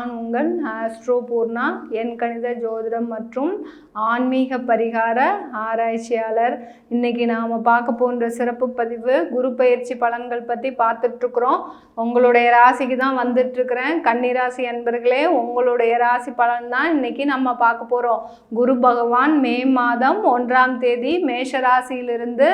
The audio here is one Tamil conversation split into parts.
நான் உங்கள் ஆஸ்ட்ரோ பூர்ணா. என் கணித ஜோதிடம் மற்றும் ஆன்மீக பரிகார ஆராய்ச்சியாளர். இன்னைக்கு நாம் பார்க்க போன்ற சிறப்பு பதிவு குரு பயிற்சி பலன்கள் பற்றி பார்த்துட்ருக்குறோம். உங்களுடைய ராசிக்கு தான் வந்துட்டுருக்கிறேன் கன்னிராசி அன்பர்களே உங்களுடைய ராசி பலன் தான் இன்றைக்கி நம்ம பார்க்க போகிறோம் குரு பகவான் மே மாதம் ஒன்றாம் தேதி மேஷராசியிலிருந்து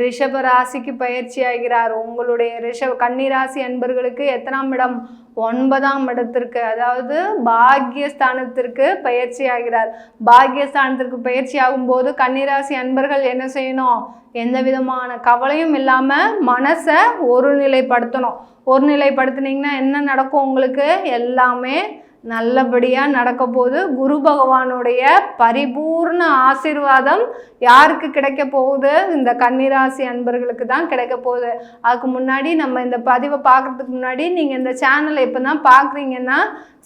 ரிஷப ராசிக்கு பயிற்சி ஆகிறார். உங்களுடைய ரிஷப கன்னிராசி அன்பர்களுக்கு எத்தனாம் இடம்? ஒன்பதாம் இடத்திற்கு அதாவது பாக்கியஸ்தானத்திற்கு பயிற்சி ஆகிறார் பாக்கியஸ்தானத்திற்கு பயிற்சி ஆகும்போது கன்னிராசி அன்பர்கள் என்ன செய்யணும்? எந்த விதமான கவலையும் இல்லாமல் மனசை ஒருநிலைப்படுத்தணும். ஒருநிலைப்படுத்தினீங்கன்னா என்ன நடக்கும் உங்களுக்கு? எல்லாமே நல்லபடியாக நடக்க போகுது குரு பகவானுடைய பரிபூர்ண ஆசிர்வாதம் யாருக்கு கிடைக்க போகுது? இந்த கன்னிராசி அன்பர்களுக்கு தான் கிடைக்க போகுது. அதுக்கு முன்னாடி நம்ம இந்த பதிவை பார்க்குறதுக்கு முன்னாடி நீங்கள் இந்த சேனலை இப்போ தான் பார்க்குறீங்கன்னா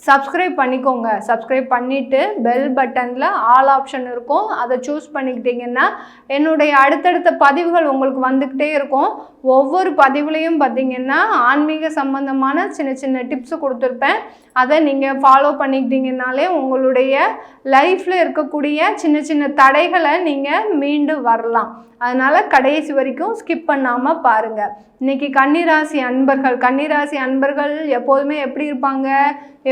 சப்ஸ்கிரைப் பண்ணிக்கோங்க. சப்ஸ்கிரைப் பண்ணிவிட்டு பெல் பட்டனில் ஆல் ஆப்ஷன் இருக்கும். அதை சூஸ் பண்ணிக்கிட்டிங்கன்னா என்னுடைய அடுத்தடுத்த பதிவுகள் உங்களுக்கு வந்துக்கிட்டே இருக்கும். ஒவ்வொரு பதிவுலையும் பார்த்திங்கன்னா ஆன்மீக சம்பந்தமான சின்ன சின்ன டிப்ஸு கொடுத்துருப்பேன். அதை நீங்கள் ஃபாலோ பண்ணிக்கிட்டீங்கனாலே உங்களுடைய லைஃப்பில் இருக்கக்கூடிய சின்ன சின்ன தடைகளை நீங்கள் மீண்டு வரலாம். அதனால் கடைசி வரைக்கும் ஸ்கிப் பண்ணாமல் பாருங்கள் இன்றைக்கி கன்னிராசி அன்பர்கள் கன்னிராசி அன்பர்கள் எப்போதுமே எப்படி இருப்பாங்க?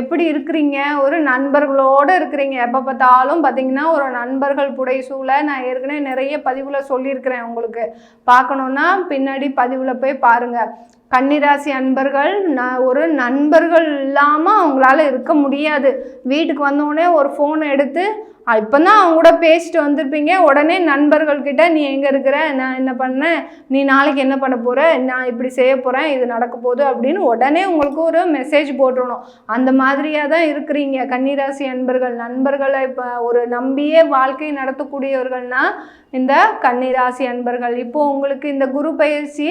எப்படி இருக்கிறீங்க? ஒரு நண்பர்களோடு இருக்கிறீங்க. எப்போ பார்த்தாலும் பார்த்தீங்கன்னா ஒரு நண்பர்கள் புடை நான் ஏற்கனவே நிறைய பதிவில் சொல்லியிருக்கிறேன் உங்களுக்கு. பார்க்கணுன்னா பின்னாடி பதிவில் போய் பாருங்கள் கன்னிராசி அன்பர்கள் நான் ஒரு நண்பர்கள் இல்லாமல் அவங்களால இருக்க முடியாது. வீட்டுக்கு வந்தோடனே ஒரு ஃபோன் எடுத்து இப்போ தான் அவங்க கூட பேசிட்டு வந்திருப்பீங்க. உடனே நண்பர்கள்கிட்ட நீ எங்கே இருக்கிற? நான் என்ன பண்ணேன் நீ நாளைக்கு என்ன பண்ண போகிற நான் இப்படி செய்ய போகிறேன் இது நடக்க போகுது. அப்படின்னு உடனே உங்களுக்கு ஒரு மெசேஜ் போட்டுடணும் அந்த மாதிரியாக தான் இருக்கிறீங்க. கன்னிராசி அன்பர்கள் நண்பர்களை இப்போ ஒரு நம்பியே வாழ்க்கை நடத்தக்கூடியவர்கள்னால் இந்த கன்னிராசி அன்பர்கள். இப்போ உங்களுக்கு இந்த குரு பயிற்சி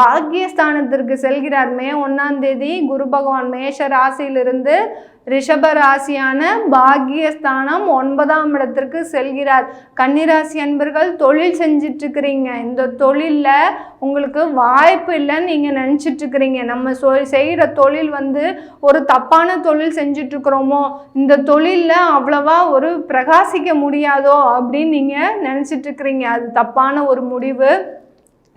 பாக்கியஸ்தானத்திற்கு செல்கிறார். மே ஒன்றாம் தேதி குரு பகவான் மேஷ ராசியிலிருந்து ரிஷபராசியான பாக்கியஸ்தானம் ஒன்பதாம் இடத்திற்கு செல்கிறார். கன்னிராசி அன்பர்கள் தொழில் செஞ்சிட்ருக்கிறீங்க. இந்த தொழிலில் உங்களுக்கு வாய்ப்பு இல்லைன்னு நீங்கள் நினச்சிட்ருக்கிறீங்க. நம்ம சொ செய்கிற தொழில் வந்து ஒரு தப்பான தொழில் செஞ்சிட்ருக்குறோமோ இந்த தொழிலில் அவ்வளவா ஒரு பிரகாசிக்க முடியாதோ அப்படின்னு நீங்கள் நினச்சிட்ருக்கிறீங்க. அது தப்பான ஒரு முடிவு.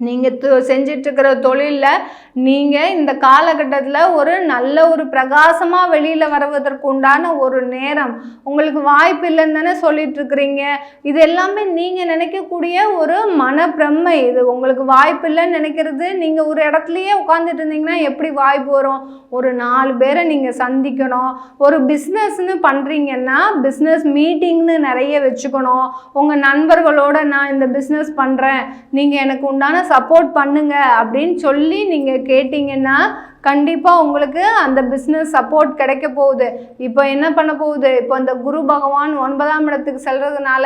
நீங்கள் செஞ்சிட்ருக்கிற தொழிலில் நீங்கள் இந்த காலகட்டத்தில் ஒரு நல்ல ஒரு பிரகாசமாக வெளியில் வருவதற்கு உண்டான ஒரு நேரம். உங்களுக்கு வாய்ப்பு இல்லைன்னு தானே சொல்லிட்டுருக்குறீங்க இது எல்லாமே நீங்கள் நினைக்கக்கூடிய ஒரு மனப்பிரமை. இது உங்களுக்கு வாய்ப்பு இல்லைன்னு நினைக்கிறது நீங்கள் ஒரு இடத்துலையே உட்காந்துட்டு இருந்தீங்கன்னா எப்படி வாய்ப்பு வரும்? ஒரு நாலு பேரை நீங்கள் சந்திக்கணும். ஒரு பிஸ்னஸ்னு பண்ணுறீங்கன்னா பிஸ்னஸ் மீட்டிங்னு நிறைய வச்சுக்கணும். உங்கள் நண்பர்களோட நான் இந்த பிஸ்னஸ் பண்ணுறேன் நீங்கள் எனக்கு உண்டான சப்போர்ட் பண்ணுங்க அப்படின்னு சொல்லி நீங்கள் கேட்டிங்கன்னா கண்டிப்பாக உங்களுக்கு அந்த பிஸ்னஸ் சப்போர்ட் கிடைக்க போகுது. இப்போ என்ன பண்ண போகுது? இப்போ இந்த குரு பகவான் ஒன்பதாம் இடத்துக்கு செல்றதுனால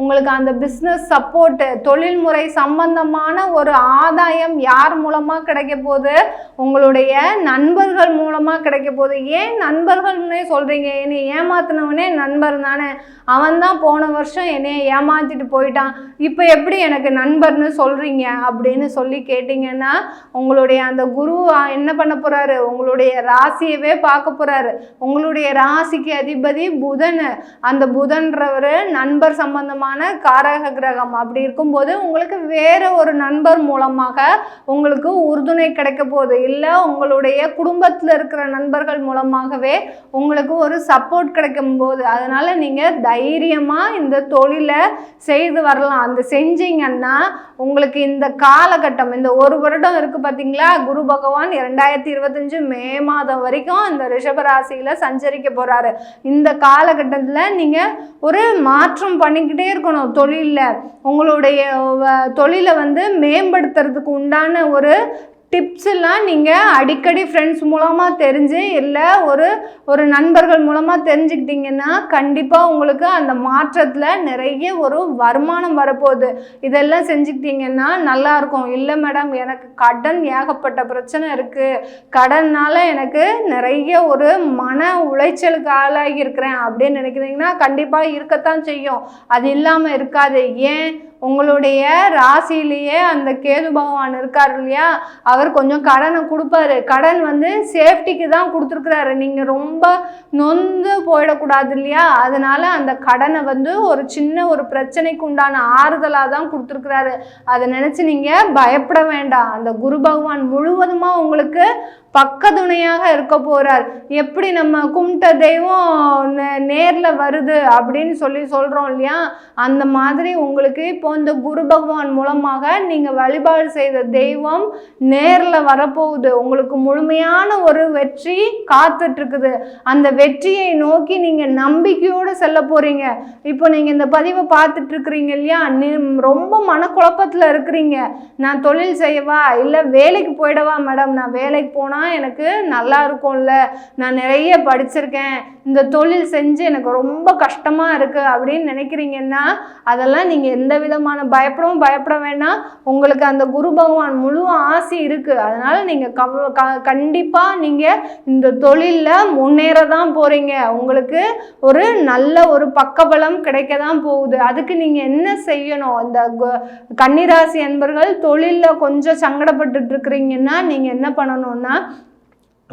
உங்களுக்கு அந்த பிஸ்னஸ் சப்போர்ட்டு தொழில்முறை சம்பந்தமான ஒரு ஆதாயம் யார் மூலமாக கிடைக்க போகுது? உங்களுடைய நண்பர்கள் மூலமாக கிடைக்க போகுது. ஏன் நண்பர்கள்னே சொல்கிறீங்க என்னை ஏமாத்தினவனே நண்பர் தானே. அவன் தான் போன வருஷம் என்னைய ஏமாத்திட்டு போயிட்டான். இப்போ எப்படி எனக்கு நண்பர்னு சொல்கிறீங்க அப்படின்னு சொல்லி கேட்டிங்கன்னா உங்களுடைய அந்த குரு என்ன பண்ண போகிறாரு உங்களுடைய ராசியவே பார்க்க போகிறாரு உங்களுடைய ராசிக்கு அதிபதி புதன். அந்த புதன்றவர் நண்பர் சம்பந்தமான காரக கிரகம். அப்படி இருக்கும்போது உங்களுக்கு வேற ஒரு நண்பர் மூலமாக உங்களுக்கு உறுதுணை கிடைக்க போகுது. இல்லை உங்களுடைய குடும்பத்தில் இருக்கிற நண்பர்கள் மூலமாகவே உங்களுக்கு ஒரு சப்போர்ட் கிடைக்கும் போது அதனால் நீங்கள் தைரியமாக இந்த தொழிலை செய்து வரலாம். அந்த செஞ்சீங்கன்னா உங்களுக்கு இந்த காலகட்டம் இந்த ஒரு வருடம் இருக்குது பார்த்தீங்களா குரு பகவான் இரண்டாயிரத்தி இருபத்தஞ்சு மே மாதம் வரைக்கும் இந்த ரிஷபராசியில் சஞ்சரிக்க போகிறாரு இந்த காலகட்டத்தில் நீங்கள் ஒரு மாற்றம் பண்ணிக்கிட்டே இருக்கணும் தொழிலில். உங்களுடைய தொழிலை வந்து மேம்படுத்துறதுக்கு உண்டான ஒரு டிப்ஸ் எல்லாம் நீங்கள் அடிக்கடி ஃப்ரெண்ட்ஸ் மூலமாக தெரிஞ்சு இல்லை ஒரு ஒரு நண்பர்கள் மூலமாக தெரிஞ்சுக்கிட்டிங்கன்னா கண்டிப்பாக உங்களுக்கு அந்த மாற்றத்தில் நிறைய ஒரு வருமானம் வரப்போகுது. இதெல்லாம் செஞ்சுக்கிட்டிங்கன்னா நல்லாயிருக்கும் இல்லை மேடம் எனக்கு கடன் ஏகப்பட்ட பிரச்சனை இருக்குது கடன்னால் எனக்கு நிறைய ஒரு மன உளைச்சலுக்கு ஆளாகி இருக்கிறேன் அப்படின்னு நினைக்கிறீங்கன்னா கண்டிப்பாக இருக்கத்தான் செய்யும். அது இல்லாமல் இருக்காது. ஏன்? உங்களுடைய ராசியிலேயே அந்த கேது பகவான் இருக்கார் இல்லையா? அவர் கொஞ்சம் கடனை கொடுப்பாரு. கடன் வந்து சேஃப்டிக்கு தான் கொடுத்துருக்குறாரு. நீங்கள் ரொம்ப நொந்து போயிடக்கூடாது இல்லையா? அதனால அந்த கடனை வந்து ஒரு சின்ன ஒரு பிரச்சனைக்கு உண்டான ஆறுதலாக தான் கொடுத்துருக்குறாரு. அதை நினச்சி நீங்கள் பயப்பட வேண்டாம். அந்த குரு பகவான் முழுவதுமாக உங்களுக்கு பக்கத்துணையாக இருக்க போறார். எப்படி நம்ம கும்பிட்ட தெய்வம் நே- நேர்ல வருது அப்படின்னு சொல்லி சொல்றோம் இல்லையா? அந்த மாதிரி உங்களுக்கு இப்போ இந்த குரு பகவான் மூலமாக நீங்க வழிபாடு செய்த தெய்வம் நேர்ல வரப்போகுது. உங்களுக்கு முழுமையான ஒரு வெற்றி காத்துட்டு இருக்குது அந்த வெற்றியை நோக்கி நீங்க நம்பிக்கையோடு செல்ல போறீங்க. இப்போ நீங்க இந்த பதிவை பார்த்துட்டு இருக்கிறீங்க இல்லையா ரொம்ப மனக்குழப்பத்துல இருக்கிறீங்க. நான் தொழில் செய்யவா? இல்லை வேலைக்கு போயிடவா மேடம்? நான் வேலைக்கு போனால் எனக்கு நல்லா இருக்கும்ல. நான் நிறைய படிச்சிருக்கேன். இந்த தொழில் செஞ்சு எனக்கு ரொம்ப கஷ்டமாக இருக்குது அப்படின்னு நினைக்கிறீங்கன்னா அதெல்லாம் நீங்கள் எந்த விதமான பயப்படவும் பயப்பட வேண்டாம். உங்களுக்கு அந்த குரு பகவான் முழு ஆசி இருக்குது அதனால் நீங்கள் கவ க கண்டிப்பாக நீங்கள் இந்த தொழிலில் முன்னேற தான் போகிறீங்க உங்களுக்கு ஒரு நல்ல ஒரு பக்கபலம் கிடைக்க தான் போகுது. அதுக்கு நீங்கள் என்ன செய்யணும்? அந்த கன்னிராசி என்பர்கள் தொழிலில் கொஞ்சம் சங்கடப்பட்டு இருக்கிறீங்கன்னா நீங்கள் என்ன பண்ணணும்னா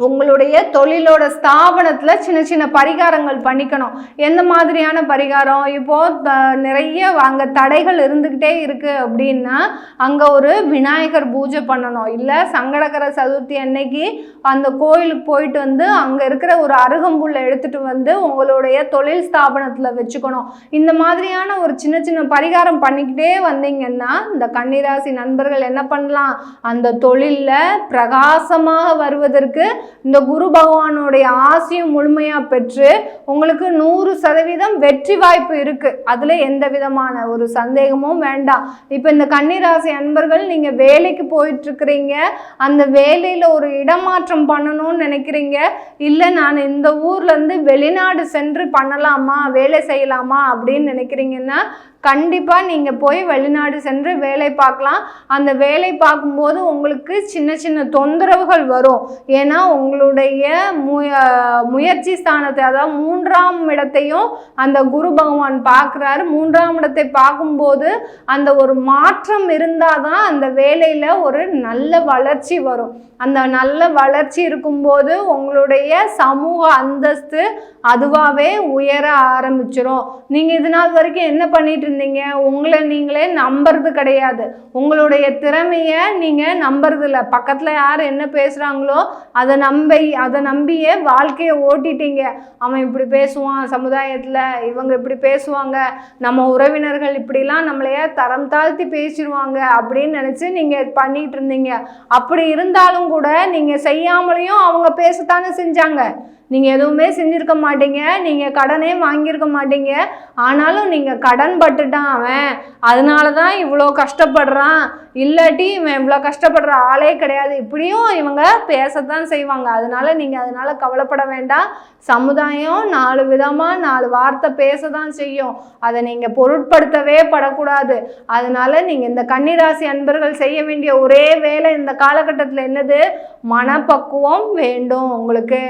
உங்களுடைய தொழிலோட ஸ்தாபனத்தில் சின்ன சின்ன பரிகாரங்கள் பண்ணிக்கணும். எந்த மாதிரியான பரிகாரம்? இப்போது நிறைய அங்கே தடைகள் இருந்துக்கிட்டே இருக்குது அப்படின்னா அங்கே ஒரு விநாயகர் பூஜை பண்ணணும். இல்லை சங்கடகர சதுர்த்தி அன்னைக்கு அந்த கோயிலுக்கு போயிட்டு வந்து அங்கே இருக்கிற ஒரு அருகம்புல்லை எடுத்துகிட்டு வந்து உங்களுடைய தொழில் ஸ்தாபனத்தில் வச்சுக்கணும். இந்த மாதிரியான ஒரு சின்ன சின்ன பரிகாரம் பண்ணிக்கிட்டே வந்தீங்கன்னா இந்த கன்னிராசி நண்பர்கள் என்ன பண்ணலாம்? அந்த தொழிலில் பிரகாசமாக வருவதற்கு இந்த குரு பகவானுடைய ஆசையும் முழுமையாக பெற்று உங்களுக்கு நூறு சதவீதம் வெற்றி வாய்ப்பு இருக்குது அதில் எந்த விதமான ஒரு சந்தேகமும் வேண்டாம். இப்போ இந்த கன்னிராசி அன்பர்கள் நீங்கள் வேலைக்கு போயிட்டுருக்கிறீங்க. அந்த வேலையில் ஒரு இடமாற்றம் பண்ணணும்னு நினைக்கிறீங்க. இல்லை நான் இந்த ஊர்லேருந்து வெளிநாடு சென்று பண்ணலாமா? வேலை செய்யலாமா? அப்படின்னு நினைக்கிறீங்கன்னா கண்டிப்பாக நீங்கள் போய் வெளிநாடு சென்று வேலை பார்க்கலாம். அந்த வேலை பார்க்கும்போது உங்களுக்கு சின்ன சின்ன தொந்தரவுகள் வரும். ஏன்னா உங்களுடைய முய முயற்சி ஸ்தானத்தை அதாவது மூன்றாம் இடத்தையும் அந்த குரு பகவான் பார்க்குறாரு. மூன்றாம் இடத்தை பார்க்கும்போது அந்த ஒரு மாற்றம் இருந்தால் தான் அந்த வேலையில் ஒரு நல்ல வளர்ச்சி வரும். அந்த நல்ல வளர்ச்சி இருக்கும்போது உங்களுடைய சமூக அந்தஸ்து அதுவாகவே உயர ஆரம்பிச்சிரும். நீங்கள் இது நாள் வரைக்கும் என்ன பண்ணிட்டு இருந்தீங்க உங்களை நீங்களே நம்புறது கிடையாது. உங்களுடைய திறமையை நீங்கள் நம்புறது இல்லை பக்கத்தில் யார் என்ன பேசுகிறாங்களோ அதை நம்பி அதை நம்பியே வாழ்க்கையை ஓட்டிட்டீங்க. அவன் இப்படி பேசுவான் சமுதாயத்தில் இவங்க இப்படி பேசுவாங்க நம்ம உறவினர்கள் இப்படிலாம் நம்மளையே தரம் தாழ்த்தி பேசிடுவாங்க அப்படின்னு நினச்சி நீங்கள் பண்ணிகிட்டு இருந்தீங்க. அப்படி இருந்தாலும் கூட நீங்கள் செய்யாமலையும் அவங்க பேசத்தானே செஞ்சாங்க. நீங்கள் எதுவுமே செஞ்சுருக்க மாட்டீங்க. நீங்கள் கடனே வாங்கியிருக்க மாட்டீங்க. ஆனாலும் நீங்கள் கடன் பட்டுட்டான் அவன். அதனால தான் இவ்வளோ கஷ்டப்படுறான். இல்லாட்டி இவன் இவ்வளோ கஷ்டப்படுற ஆளே கிடையாது. இப்படியும் இவங்க பேசத்தான் செய்வாங்க. அதனால நீங்கள் அதனால கவலைப்பட வேண்டாம். சமுதாயம் நாலு விதமாக நாலு வார்த்தை பேச தான் செய்யும். அதை நீங்கள் பொருட்படுத்தவே படக்கூடாது. அதனால நீங்கள் இந்த கன்னிராசி அன்பர்கள் செய்ய வேண்டிய ஒரே வேலை இந்த காலகட்டத்தில் என்னது? மனப்பக்குவம் வேண்டும். உங்களுக்கு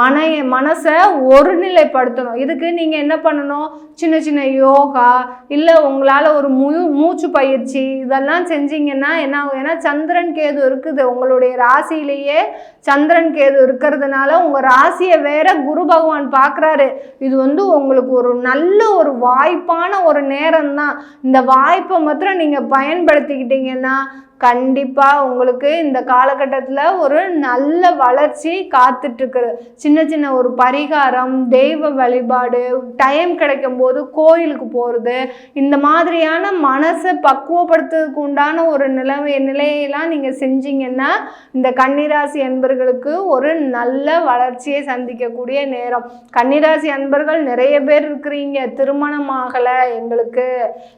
மன மனசை ஒருநிலைப்படுத்தணும். இதுக்கு நீங்கள் என்ன பண்ணணும்? சின்ன சின்ன யோகா இல்லை உங்களால் ஒரு மு மூச்சு பயிற்சி இதெல்லாம் செஞ்சீங்கன்னா என்ன ஆகும் ஏன்னா சந்திரன் கேது இருக்குது. உங்களுடைய ராசியிலேயே சந்திரன் கேது இருக்கிறதுனால உங்கள் ராசியை வேற குரு பகவான் பார்க்குறாரு இது வந்து உங்களுக்கு ஒரு நல்ல ஒரு வாய்ப்பான ஒரு நேரம் தான் இந்த வாய்ப்பை மாத்திரம் நீங்கள் பயன்படுத்திக்கிட்டீங்கன்னா கண்டிப்பாக உங்களுக்கு இந்த காலகட்டத்தில் ஒரு நல்ல வளர்ச்சி காத்துட்ருக்குது. சின்ன சின்ன ஒரு பரிகாரம் தெய்வ வழிபாடு டைம் கிடைக்கும் போது கோயிலுக்கு போகிறது இந்த மாதிரியான மனசை பக்குவப்படுத்துறதுக்கு உண்டான ஒரு நிலைமை நிலையெல்லாம் நீங்கள் செஞ்சீங்கன்னா இந்த கன்னிராசி அன்பர்களுக்கு ஒரு நல்ல வளர்ச்சியை சந்திக்கக்கூடிய நேரம். கன்னிராசி அன்பர்கள் நிறைய பேர் இருக்கிறீங்க. திருமணம் ஆகலை எங்களுக்கு.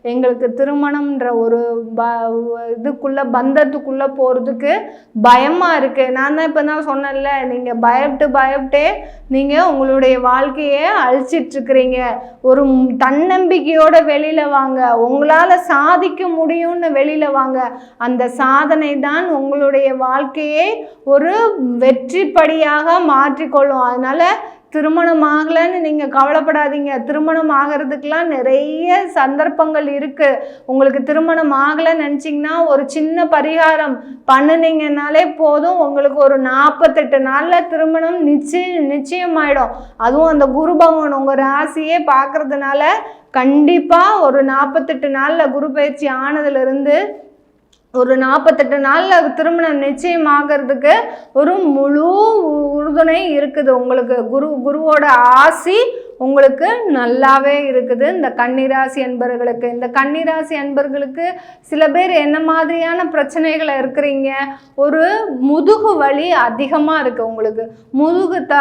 எங்களுக்கு திருமணம்ன்ற ஒரு ப பந்தத்துக்குள்ளே போகிறதுக்கு பயமாக இருக்குது நான் தான் இப்போ தான் சொன்னேன்ல நீங்கள் பயப்பட்டு பயப்பட்டே நீங்கள் உங்களுடைய வாழ்க்கையை அழிச்சிட்ருக்கிறீங்க ஒரு தன்னம்பிக்கையோடு தன்னம்பிக்கையோட வெளியில் வாங்க. உங்களால் சாதிக்க முடியும்னு வெளியில் வாங்க. அந்த சாதனை தான் உங்களுடைய வாழ்க்கையை ஒரு வெற்றிப்படியாக மாற்றிக்கொள்ளும். அதனால் திருமணம் ஆகலைன்னு நீங்கள் கவலைப்படாதீங்க. திருமணம் ஆகிறதுக்கெலாம் நிறைய சந்தர்ப்பங்கள் இருக்குது உங்களுக்கு திருமணம் ஆகலைன்னு நினச்சிங்கன்னா ஒரு சின்ன பரிகாரம் பண்ணுனீங்கன்னாலே போதும். உங்களுக்கு ஒரு நாற்பத்தெட்டு நாளில் திருமணம் நிச்சயம் நிச்சயமாயிடும். அதுவும் அந்த குரு பகவான் உங்கள் ராசியே பார்க்கறதுனால கண்டிப்பாக ஒரு நாற்பத்தெட்டு நாளில் குரு பயிற்சி ஆனதுலேருந்து ஒரு நாற்பத்தெட்டு நாளில் திருமணம் நிச்சயமாகிறதுக்கு ஒரு முழு உறுதுணை இருக்குது. உங்களுக்கு குரு குருவோட ஆசி உங்களுக்கு நல்லாவே இருக்குது. இந்த கன்னிராசி அன்பர்களுக்கு இந்த கன்னிராசி அன்பர்களுக்கு சில பேர் என்ன மாதிரியான பிரச்சனைகளை இருக்கிறீங்க? ஒரு முதுகு வலி அதிகமாக இருக்குது உங்களுக்கு. முதுகு த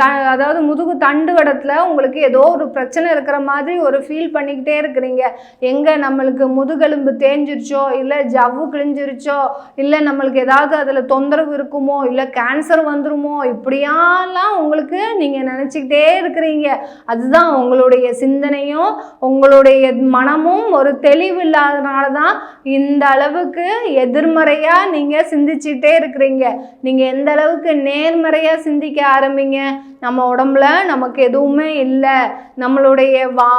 த அதாவது முதுகு தண்டு வடத்தில் உங்களுக்கு ஏதோ ஒரு பிரச்சனை இருக்கிற மாதிரி ஒரு ஃபீல் பண்ணிக்கிட்டே இருக்கிறீங்க. எங்கே நம்மளுக்கு முதுகெலும்பு தேஞ்சிருச்சோ இல்லை ஜவ்வு கிழிஞ்சிருச்சோ இல்லை நம்மளுக்கு ஏதாவது அதில் தொந்தரவு இருக்குமோ இல்லை கேன்சர் வந்துருமோ இப்படியாலாம் உங்களுக்கு நீங்கள் நினச்சிக்கிட்டே இருக்கிறீங்க. அதுதான் உங்களுடைய சிந்தனையும் உங்களுடைய மனமும் ஒரு தெளிவு இல்லாதனால தான் இந்த அளவுக்கு எதிர்மறையாக நீங்கள் சிந்திச்சுட்டே இருக்கிறீங்க. நீங்கள் எந்த அளவுக்கு நேர்மறையாக சிந்திக்க ஆரம்பிங்க? நம்ம உடம்புல நமக்கு எதுவுமே இல்லை. நம்மளுடைய வா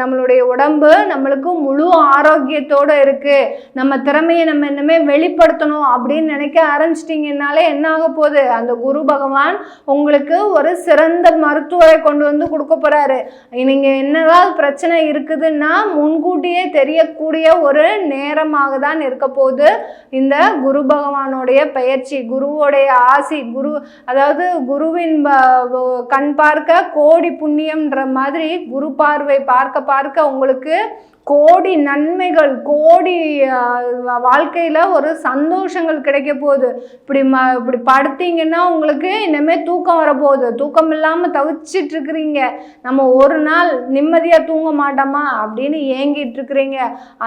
நம்மளுடைய உடம்பு நம்மளுக்கு முழு ஆரோக்கியத்தோடு இருக்குது நம்ம திறமையை நம்ம இன்னுமே வெளிப்படுத்தணும் அப்படின்னு நினைக்க ஆரம்பிச்சிட்டிங்கனாலே என்ன ஆக போகுது? அந்த குரு பகவான் உங்களுக்கு ஒரு சிறந்த மருத்துவரை கொண்டு வந்து கொடுக்க போகிறாரு நீங்கள் என்னதான் பிரச்சனை இருக்குதுன்னா முன்கூட்டியே தெரியக்கூடிய ஒரு நேரமாக தான் இருக்க போகுது. இந்த குரு பகவானுடைய பயிற்சி குருவோடைய ஆசி குரு அதாவது குருவின் கண் பார்க்க கோடி புண்ணியம்ன்ற மாதிரி குரு பார்வை பார்க்க பார்க்க உங்களுக்கு கோடி நன்மைகள் கோடி வாழ்க்கையில் ஒரு சந்தோஷங்கள் கிடைக்க போகுது. இப்படி ம இப்படி படுத்தீங்கன்னா உங்களுக்கு இனிமேல் தூக்கம் வரப்போகுது. தூக்கம் இல்லாமல் தவிச்சிட்டு இருக்கிறீங்க நம்ம ஒரு நாள் நிம்மதியாக தூங்க மாட்டோமா அப்படின்னு ஏங்கிட்டு இருக்கிறீங்க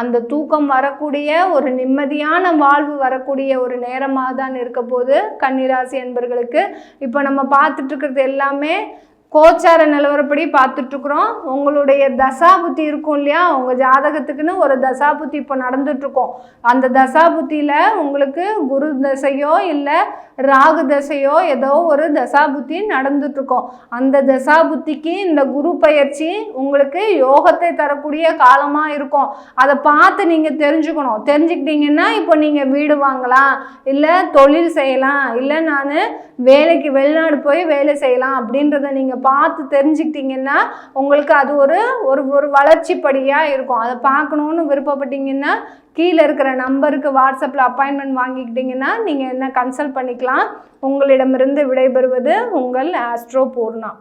அந்த தூக்கம் வரக்கூடிய ஒரு நிம்மதியான வாழ்வு வரக்கூடிய ஒரு நேரமாக தான் இருக்க போது கன்னிராசி என்பர்களுக்கு இப்போ நம்ம பார்த்துட்டு இருக்கிறது எல்லாமே கோச்சார நிலவரப்படி பார்த்துட்ருக்குறோம். உங்களுடைய தசாபுத்தி இருக்கும் இல்லையா? உங்கள் ஜாதகத்துக்குன்னு ஒரு தசாபுத்தி இப்போ நடந்துட்டுருக்கோம் அந்த தசாபுத்தியில் உங்களுக்கு குரு தசையோ இல்லை ராகு தசையோ ஏதோ ஒரு தசாபுத்தி நடந்துட்டுருக்கோம் அந்த தசாபுத்திக்கு இந்த குரு பயிற்சி உங்களுக்கு யோகத்தை தரக்கூடிய காலமாக இருக்கும். அதை பார்த்து நீங்கள் தெரிஞ்சுக்கணும். தெரிஞ்சுக்கிட்டீங்கன்னா இப்போ நீங்கள் வீடு வாங்கலாம் இல்லை தொழில் செய்யலாம் இல்லை நான் வேலைக்கு வெளிநாடு போய் வேலை செய்யலாம் அப்படின்றத நீங்கள் பார்த்து தெரிஞ்சுக்கிட்டிங்கன்னா உங்களுக்கு அது ஒரு ஒரு ஒரு வளர்ச்சி படியாக இருக்கும். அதை பார்க்கணுன்னு விருப்பப்பட்டீங்கன்னா கீழே இருக்கிற நம்பருக்கு வாட்ஸ்அப்பில் அப்பாயின்மெண்ட் வாங்கிக்கிட்டிங்கன்னா நீங்கள் என்ன கன்சல்ட் பண்ணிக்கலாம். உங்களிடமிருந்து விடைபெறுவது உங்கள் ஆஸ்ட்ரோ பூர்ணா.